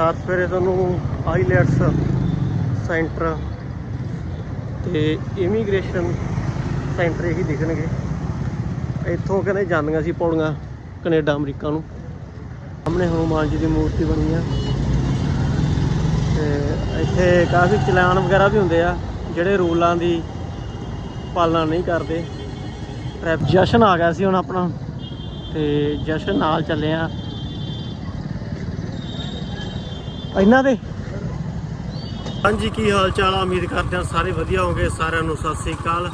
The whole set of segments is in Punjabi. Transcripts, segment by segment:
ਰਾਤ ਸਵੇਰੇ ਤੁਹਾਨੂੰ ਆਈਲੈਟਸ ਸੈਂਟਰ ਤੇ ਇਮੀਗ੍ਰੇਸ਼ਨ ਸੈਂਟਰ ਇਹੀ ਦਿਖਣਗੇ। ਇੱਥੋਂ ਕਹਿੰਦੇ ਜਾਂਦੀਆਂ ਸੀ ਪੌੜੀਆਂ ਕੈਨੇਡਾ, ਅਮਰੀਕਾ ਨੂੰ। ਸਾਹਮਣੇ ਹਨੂਮਾਨ ਜੀ ਦੀ ਮੂਰਤੀ ਬਣੀ ਆ। ਤੇ ਇੱਥੇ ਕਾਫੀ ਚਲਾਨ ਵਗੈਰਾ ਵੀ ਹੁੰਦੇ ਆ, ਜਿਹੜੇ ਰੂਲਾਂ ਦੀ ਪਾਲਣਾ ਨਹੀਂ ਕਰਦੇ। ਜਸ਼ਨ ਆ ਗਿਆ ਸੀ ਹੁਣ ਆਪਣਾ। ਤੇ ਜਸ਼ਨ ਨਾਲ ਚੱਲੇ ਆ। ਇਹਨਾਂ ਦੇ? ਹਾਂਜੀ, ਕੀ ਹਾਲ ਚਾਲ ਆ? ਉਮੀਦ ਕਰਦੇ ਹਾਂ ਸਾਰੇ ਵਧੀਆ ਹੋਗੇ ਸਾਰਿਆਂ ਨੂੰ ਸਤਿ ਸ੍ਰੀ ਅਕਾਲ।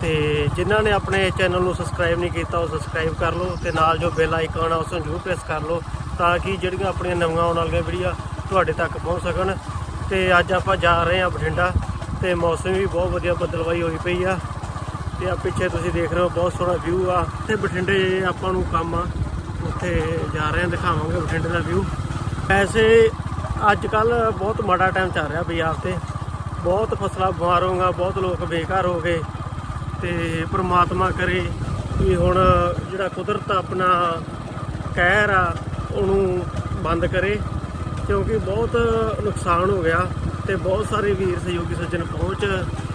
ਤੇ ਜਿਨ੍ਹਾਂ ਨੇ ਆਪਣੇ ਚੈਨਲ ਨੂੰ ਸਬਸਕ੍ਰਾਈਬ ਨਹੀਂ ਕੀਤਾ, ਉਹ ਸਬਸਕ੍ਰਾਈਬ ਕਰ ਲਓ ਤੇ ਨਾਲ ਜੋ ਬੈਲ ਆਈਕਨ ਆ ਉਸ ਨੂੰ ਜ਼ਰੂਰ ਪ੍ਰੈਸ ਕਰ ਲਓ ਤਾਂ ਕਿ ਜਿਹੜੀਆਂ ਆਪਣੀਆਂ ਨਵੀਆਂ ਆਉਣ ਵਾਲੀਆਂ ਵੀਡੀਓ ਤੁਹਾਡੇ ਤੱਕ ਪਹੁੰਚ ਸਕਣ। ਤੇ ਅੱਜ ਆਪਾਂ ਜਾ ਰਹੇ ਹਾਂ ਬਠਿੰਡਾ ਤੇ ਮੌਸਮ ਵੀ ਬਹੁਤ ਵਧੀਆ ਬਦਲਵਾਈ ਹੋਈ ਪਈ ਆ। ਤੇ ਆ ਪਿੱਛੇ ਤੁਸੀਂ ਦੇਖ ਰਹੇ ਹੋ, ਬਹੁਤ ਸੋਹਣਾ ਵਿਊ ਆ। ਤੇ ਬਠਿੰਡੇ ਆਪਾਂ ਨੂੰ ਕੰਮ ਆ। ਉੱਥੇ ਜਾ ਰਹੇ ਹਾਂ, ਦਿਖਾਵਾਂਗੇ ਬਠਿੰਡੇ ਦਾ ਵਿਊ ਵੈਸੇ ਅੱਜ ਕੱਲ ਬਹੁਤ ਮਾੜਾ ਟਾਈਮ ਚੱਲ ਰਿਹਾ ਪੰਜਾਬ ਤੇ। ਬਹੁਤ ਫਸਲਾਂ ਬਿਮਾਰ ਹੋਗਾ ਬਹੁਤ ਲੋਕ ਬੇਕਾਰ ਹੋ ਗਏ ਤੇ ਪ੍ਰਮਾਤਮਾ ਕਰੇ ਵੀ ਹੁਣ ਜਿਹੜਾ ਕੁਦਰਤ ਆਪਣਾ ਕਹਿਰ ਆ, ਉਹਨੂੰ ਬੰਦ ਕਰੇ ਕਿਉਂਕਿ ਬਹੁਤ ਨੁਕਸਾਨ ਹੋ ਗਿਆ ਤੇ ਬਹੁਤ ਸਾਰੇ ਵੀਰ ਸਹਿਯੋਗੀ ਸੱਜਣ ਪਹੁੰਚ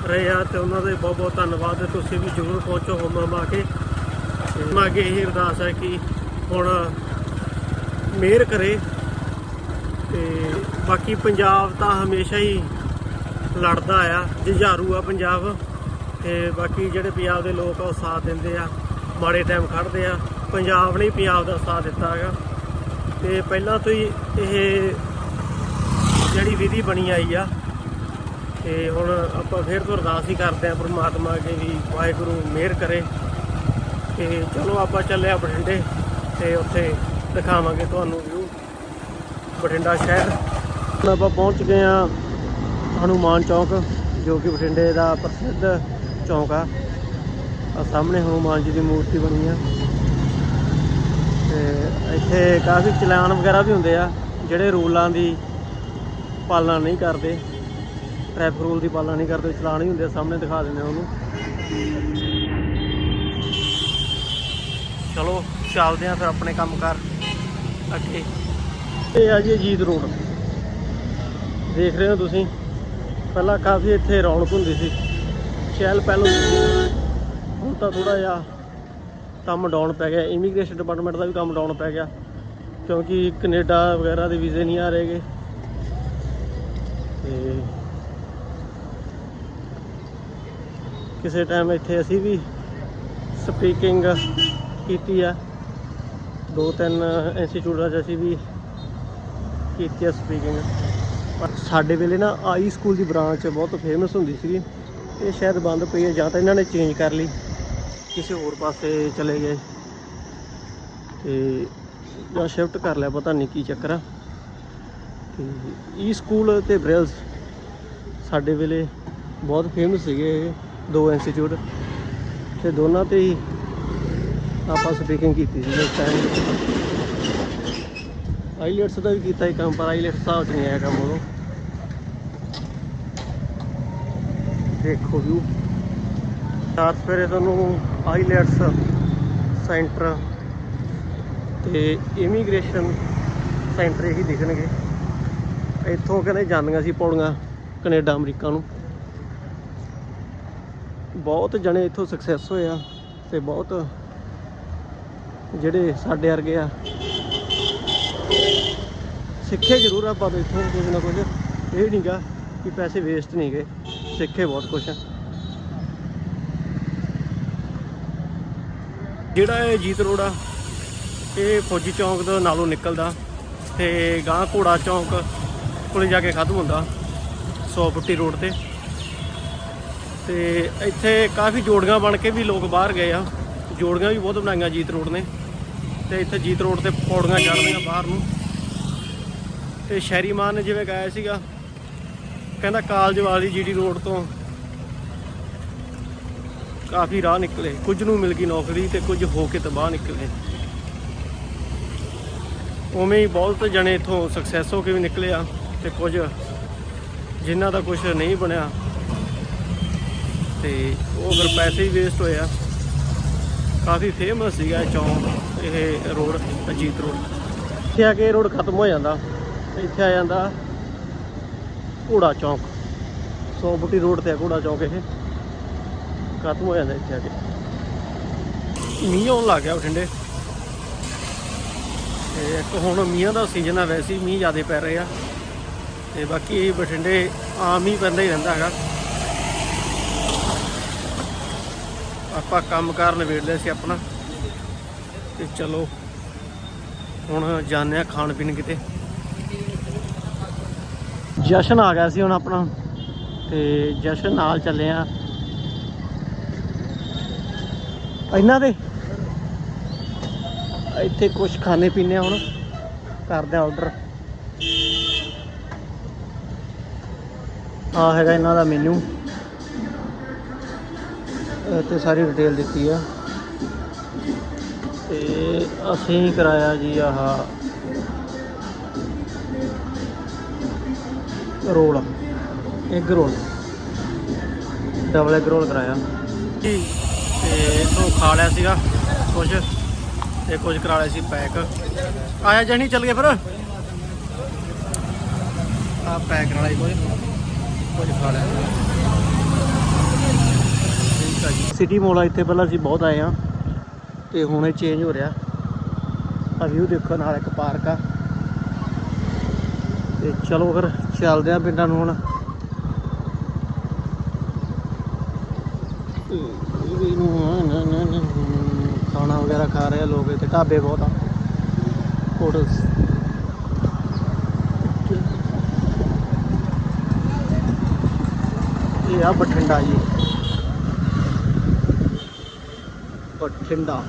ਰਹੇ ਆ ਤੇ ਉਹਨਾਂ ਦੇ ਬਹੁਤ ਬਹੁਤ ਧੰਨਵਾਦ। ਤੁਸੀਂ ਵੀ ਜ਼ਰੂਰ ਪਹੁੰਚੋ ਹੋਮ ਮਾ ਕੇ। ਤੇ ਅੱਗੇ ਇਹ ਅਰਦਾਸ ਹੈ ਕਿ ਹੁਣ ਮਿਹਰ ਕਰੇ ਤੇ ਬਾਕੀ ਪੰਜਾਬ ਤਾਂ ਹਮੇਸ਼ਾ ਹੀ ਲੜਦਾ ਆ, ਜੁਝਾਰੂ ਆ ਪੰਜਾਬ। ਤੇ ਬਾਕੀ ਜਿਹੜੇ ਪੰਜਾਬ ਦੇ ਲੋਕ ਆ, ਉਹ ਸਾਥ ਦਿੰਦੇ ਆ, ਮਾੜੇ ਟਾਈਮ ਕੱਢਦੇ ਆ। ਪੰਜਾਬ ਨੇ ਪੰਜਾਬ ਦਾ ਸਾਥ ਦਿੱਤਾ ਹੈਗਾ। ਤੇ ਪਹਿਲਾਂ ਤੋਂ ਹੀ ਇਹ ਜਿਹੜੀ ਵਿਧੀ ਬਣੀ ਆਈ ਆ, ਤੇ ਹੁਣ ਆਪਾਂ ਫੇਰ ਤੋਂ ਅਰਦਾਸ ਹੀ ਕਰਦੇ ਆ, ਪ੍ਰਮਾਤਮਾ ਅੱਗੇ ਵੀ ਵਾਹਿਗੁਰੂ ਮਿਹਰ ਕਰੇ। ਤੇ ਚਲੋ ਆਪਾਂ ਚੱਲੇ ਆ ਬਠਿੰਡੇ, ਤੇ ਉੱਥੇ ਦਿਖਾਵਾਂਗੇ ਤੁਹਾਨੂੰ ਬਠਿੰਡਾ ਸ਼ਹਿਰ। ਹੁਣ ਆਪਾਂ ਪਹੁੰਚ ਗਏ ਆ ਹਨੂਮਾਨ ਚੌਕ, ਜੋ ਕਿ ਬਠਿੰਡੇ ਦਾ ਪ੍ਰਸਿੱਧ ਚੌਕ ਆ। ਆ ਸਾਹਮਣੇ ਹਨੂਮਾਨ ਜੀ ਦੀ ਮੂਰਤੀ ਬਣੀ ਆ। ਤੇ ਇੱਥੇ ਕਾਫੀ ਚਲਾਨ ਵਗੈਰਾ ਵੀ ਹੁੰਦੇ ਆ, ਜਿਹੜੇ ਰੂਲਾਂ ਦੀ ਪਾਲਣਾ ਨਹੀਂ ਕਰਦੇ। ਟ੍ਰੈਫਿਕ ਰੂਲ ਦੀ ਪਾਲਣਾ ਨਹੀਂ ਕਰਦੇ, ਚਲਾਨ ਹੀ ਹੁੰਦੇ ਸਾਹਮਣੇ ਦਿਖਾ ਦਿੰਦੇ ਉਹਨੂੰ। ਚਲੋ, ਚੱਲਦੇ ਆ ਫਿਰ ਆਪਣੇ ਕੰਮ ਕਰ ਅੱਗੇ। ਇਹ ਆ ਜੀ ਅਜੀਤ ਰੋਡ। ਦੇਖ ਰਹੇ ਹੋ ਤੁਸੀਂ? ਪਹਿਲਾਂ ਕਾਫੀ ਇੱਥੇ ਰੌਣਕ ਹੁੰਦੀ ਸੀ। ਚਹਿਲ ਪਹਿਲ ਹੁੰਦੀ ਸੀ। ਹੁਣ ਤਾਂ ਥੋੜਾ ਜਿਹਾ ਕੰਮ ਡਾਊਨ ਪੈ ਗਿਆ। ਇਮੀਗ੍ਰੇਸ਼ਨ ਡਿਪਾਰਟਮੈਂਟ ਦਾ ਵੀ ਕੰਮ ਡਾਊਨ ਪੈ ਗਿਆ। ਕਿਉਂਕਿ ਕੈਨੇਡਾ ਵਗੈਰਾ ਦੇ ਵੀਜ਼ੇ ਨਹੀਂ ਆ ਰਹੇਗੇ ਤੇ ਕਿਸੇ ਟਾਈਮ ਇੱਥੇ ਅਸੀਂ ਵੀ ਸਪੀਕਿੰਗ ਕੀਤੀ ਆ। ਦੋ ਤਿੰਨ ਇੰਸਟੀਚਿਊਟਾਂ 'ਚ ਅਸੀਂ ਵੀ ਕੀਤੀ ਆ। ਸਪੀਕਿੰਗ ਪਰ ਸਾਡੇ ਵੇਲੇ ਨਾ ਆਈ ਸਕੂਲ ਦੀ ਬ੍ਰਾਂਚ ਬਹੁਤ ਫੇਮਸ ਹੁੰਦੀ ਸੀਗੀ। ਇਹ ਸ਼ਾਇਦ ਬੰਦ ਪਈ ਹੈ ਜਾਂ ਤਾਂ ਇਹਨਾਂ ਨੇ ਚੇਂਜ ਕਰ ਲਈ। ਕਿਸੇ ਹੋਰ ਪਾਸੇ ਚਲੇ ਗਏ। ਤੇ ਜਾਂ ਸ਼ਿਫਟ ਕਰ ਲਿਆ, ਪਤਾ ਨਹੀਂ ਕੀ ਚੱਕਰ ਆ। ਤੇ e ਈ ਸਕੂਲ ਤੇ ਬ੍ਰਿਲਸ ਸਾਡੇ ਵੇਲੇ ਬਹੁਤ ਫੇਮਸ ਸੀਗੇ ਇਹ ਦੋ ਇੰਸਟੀਚਿਊਟ ਤੇ ਦੋਨਾਂ ਤੇ ਹੀ ਆਪਾਂ ਸਪੀਕਿੰਗ ਕੀਤੀ ਸੀ ਉਸ ਟਾਈਮ ਆਈਲੈਟਸ ਦਾ ਵੀ ਕੀਤਾ ਹੀ ਕੰਮ, ਪਰ ਆਈਲੈਟਸ 'ਚ ਨਹੀਂ ਆਇਆ ਕੰਮ ਉਦੋਂ ਦੇਖੋ ਵਿਊ ਰਾਤ ਸਵੇਰੇ ਤੁਹਾਨੂੰ ਆਈਲੈਟਸ ਸੈਂਟਰ ਤੇ ਇਮੀਗ੍ਰੇਸ਼ਨ ਸੈਂਟਰ ਇਹੀ ਦਿਖਣਗੇ। ਇੱਥੋਂ ਕਹਿੰਦੇ ਜਾਂਦੀਆਂ ਸੀ ਪੌੜੀਆਂ ਕੈਨੇਡਾ, ਅਮਰੀਕਾ ਨੂੰ। ਬਹੁਤ ਜਣੇ ਇੱਥੋਂ ਸਕਸੈਸ ਹੋਏ ਆ ਤੇ ਬਹੁਤ ਜਿਹੜੇ ਸਾਡੇ ਵਰਗੇ ਆ ਸਿੱਖੇ ਜ਼ਰੂਰ ਆ ਪਰ ਇੱਥੋਂ ਕੁਝ ਨਾ ਕੁਝ ਇਹ ਨਹੀਂਗਾ ਕਿ ਪੈਸੇ ਵੇਸਟ ਨਹੀਂ ਗਏ ਸਿੱਖੇ ਬਹੁਤ ਕੁਝ ਆ। ਜਿਹੜਾ ਇਹ ਜੀਤ ਰੋਡ ਆ ਇਹ ਫੌਜੀ ਚੌਂਕ ਦੇ ਨਾਲੋਂ ਨਿਕਲਦਾ। ਤੇ ਗਾਂ ਘੋੜਾ ਚੌਂਕ ਕੋਲੇ ਜਾ ਕੇ ਖਤਮ ਹੁੰਦਾ। 100 ਫੁੱਟੀ ਰੋਡ ਤੇ। ਤੇ ਇੱਥੇ ਕਾਫੀ ਜੋੜੀਆਂ ਬਣ ਕੇ ਵੀ ਲੋਕ ਬਾਹਰ ਗਏ ਆ। ਜੋੜੀਆਂ ਵੀ ਬਹੁਤ ਬਣਾਈਆਂ ਜੀਤ ਰੋਡ ਨੇ। ਤੇ ਇੱਥੇ ਜੀਤ ਰੋਡ ਤੇ ਪੌੜੀਆਂ ਚੜ੍ਹਦੀਆਂ ਬਾਹਰ ਨੂੰ। ਤੇ ਸ਼ਹਿਰੀ ਮਾਨ ਨੇ ਜਿਵੇਂ ਗਾਇਆ ਸੀਗਾ, ਕਹਿੰਦਾ ਕਾਲਜ ਵਾਲੀ ਜੀਡੀ ਰੋਡ ਤੋਂ ਕਾਫੀ ਰਾਹ ਨਿਕਲੇ, ਕੁਝ ਨੂੰ ਮਿਲ ਗਈ ਨੌਕਰੀ ਤੇ ਕੁਝ ਹੋ ਕੇ ਤਬਾਹ ਨਿਕਲੇ। ਉਵੇਂ ਹੀ ਬਹੁਤ ਜਣੇ ਇਥੋਂ ਸਕਸੈਸ ਹੋ ਕੇ ਵੀ ਨਿਕਲੇ ਆ ਤੇ ਕੁਝ ਜਿਨ੍ਹਾਂ ਦਾ ਕੁਝ ਨਹੀਂ ਬਣਿਆ ਤੇ ਉਹ ਫਿਰ ਪੈਸੇ ਹੀ ਵੇਸਟ ਹੋਏ ਆ, ਕਾਫੀ ਫੇਮਸ ਸੀਗਾ ਚੌਂਕ, ਇਹ ਰੋਡ ਅਜੀਤ ਰੋਡ ਇੱਥੇ ਆ ਕੇ ਰੋਡ ਖਤਮ ਹੋ ਜਾਂਦਾ। ਇੱਥੇ ਆ ਜਾਂਦਾ ਘੋੜਾ ਚੌਂਕ 100 ਬੁੱਟੀ ਰੋਡ ਤੇ ਆ ਘੋੜਾ ਚੌਂਕ ਇਹ। ਖਤਮ ਹੋ ਜਾਂਦਾ ਇੱਥੇ ਆ ਕੇ? ਮੀਂਹ ਆਉਣ ਲੱਗ ਗਿਆ ਬਠਿੰਡੇ। ਤੇ ਇੱਕ ਹੁਣ ਮੀਂਹਾਂ ਦਾ ਸੀਜ਼ਨ ਆ ਵੈਸੇ ਹੀ, ਮੀਂਹ ਜ਼ਿਆਦਾ ਪੈ ਰਹੇ ਆ। ਤੇ ਬਾਕੀ ਬਠਿੰਡੇ ਆਮ ਹੀ ਪੈਂਦਾ ਹੀ ਰਹਿੰਦਾ ਹੈਗਾ। ਆਪਾਂ ਕੰਮ ਕਾਰ ਨਿਬੇੜ ਲਿਆ ਸੀ ਆਪਣਾ। ਤੇ ਚਲੋ, ਹੁਣ ਜਾਂਦੇ ਆ ਖਾਣ ਪੀਣ ਕਿਤੇ। ਜਸ਼ਨ ਆ ਗਿਆ ਸੀ ਹੁਣ ਆਪਣਾ, ਤੇ ਜਸ਼ਨ ਨਾਲ ਚੱਲੇ ਆ। ਇਹਨਾਂ ਦੇ। ਇੱਥੇ ਕੁਝ ਖਾਣੇ ਪੀਣੇ ਹੁਣ, ਕਰਦੇ ਆ ਆਰਡਰ ਆ ਹੈਗਾ ਇਹਨਾਂ ਦਾ ਮੈਨੂ ਤੇ ਸਾਰੀ ਡਿਟੇਲ ਦਿੱਤੀ ਆ। ਤੇ ਅਸੀਂ ਕਰਾਇਆ ਜੀ ਆਹ roll egg roll. Double egg roll ਕਰਾਇਆ। ਤੇ ਇਥੋਂ ਖਾ ਲਿਆ ਸੀਗਾ ਕੁਝ ਤੇ ਕੁਝ ਕਰਾ ਲਿਆ ਸੀ ਪੈਕ। ਆਇਆ ਜਣੀ ਚੱਲ ਗਏ ਫਿਰ? ਆ ਪੈਕ ਕਰਾ ਜੀ ਕੁਝ ਕੁਝ ਖਾ ਲਿਆ। ਸਿਟੀ ਮੋਲ ਆ ਇੱਥੇ ਪਹਿਲਾਂ ਅਸੀਂ ਬਹੁਤ ਆਏ ਆ ਤੇ ਹੁਣ ਇਹ ਚੇਂਜ ਹੋ ਰਿਹਾ। ਆ ਵਿਊ ਦੇਖੋ ਨਾਲ ਇੱਕ ਪਾਰਕ ਆ। ਤੇ ਚਲੋ ਫਿਰ ਚੱਲਦੇ ਆ ਪਿੰਡਾਂ ਨੂੰ ਹੁਣ। ਖਾਣਾ ਵਗੈਰਾ ਖਾ ਰਹੇ ਆ ਲੋਕ ਇੱਥੇ, ਢਾਬੇ ਬਹੁਤ ਆ। ਹੋਟਲਸ ਇਹ ਆ ਬਠਿੰਡਾ ਜੀ। ਬਠਿੰਡਾ।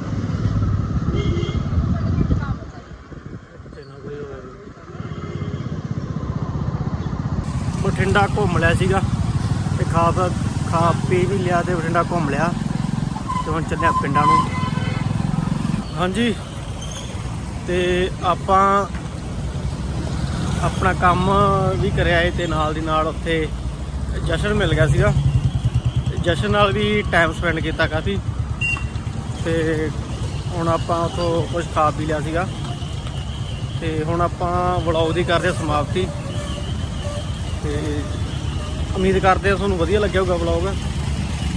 ਬਠਿੰਡਾ ਘੁੰਮ ਲਿਆ ਸੀਗਾ ਤੇ ਖਾ ਖਾ ਪੀ ਵੀ ਲਿਆ ਤੇ ਬਠਿੰਡਾ ਘੁੰਮ ਲਿਆ ਤੇ ਹੁਣ ਚੱਲਿਆ ਪਿੰਡਾਂ ਨੂੰ। ਹਾਂਜੀ, ਤੇ ਆਪਾਂ ਆਪਣਾ ਕੰਮ ਵੀ ਕਰਿਆ ਏ ਤੇ ਨਾਲ ਦੀ ਨਾਲ ਉੱਥੇ ਜਸ਼ਨ ਮਿਲ ਗਿਆ ਸੀਗਾ। ਤੇ ਜਸ਼ਨ ਨਾਲ ਵੀ ਟਾਈਮ ਸਪੈਂਡ ਕੀਤਾ ਕਾਫੀ। ਤੇ ਹੁਣ ਆਪਾਂ ਉਥੋਂ ਕੁਝ ਖਾ ਪੀ ਲਿਆ ਸੀਗਾ। ਤੇ ਹੁਣ ਆਪਾਂ ਵਲੌਗ ਦੀ ਕਰਦੇ ਹਾਂ ਸਮਾਪਤੀ। ਤੇ ਉਮੀਦ ਕਰਦੇ ਹਾਂ ਤੁਹਾਨੂੰ ਵਧੀਆ ਲੱਗਿਆ ਹੋਊਗਾ ਵਲੌਗ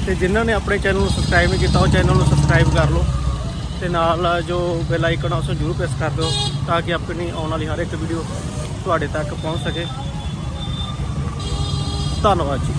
ਤੇ ਜਿਨ੍ਹਾਂ ਨੇ ਆਪਣੇ ਚੈਨਲ ਨੂੰ ਸਬਸਕ੍ਰਾਈਬ ਨਹੀਂ ਕੀਤਾ, ਉਹ ਚੈਨਲ ਨੂੰ ਸਬਸਕ੍ਰਾਈਬ ਕਰ ਲਓ। ਤੇ ਨਾਲ ਜੋ ਬੈਲ ਆਈਕਨ ਆ ਉਸ ਨੂੰ ਜ਼ਰੂਰ ਪ੍ਰੈਸ ਕਰ ਦਿਓ, ਤਾਂ ਕਿ ਆਪਣੀ ਆਉਣ ਵਾਲੀ ਹਰ ਇੱਕ ਵੀਡੀਓ ਤੁਹਾਡੇ ਤੱਕ ਪਹੁੰਚ ਸਕੇ। ਧੰਨਵਾਦ ਜੀ।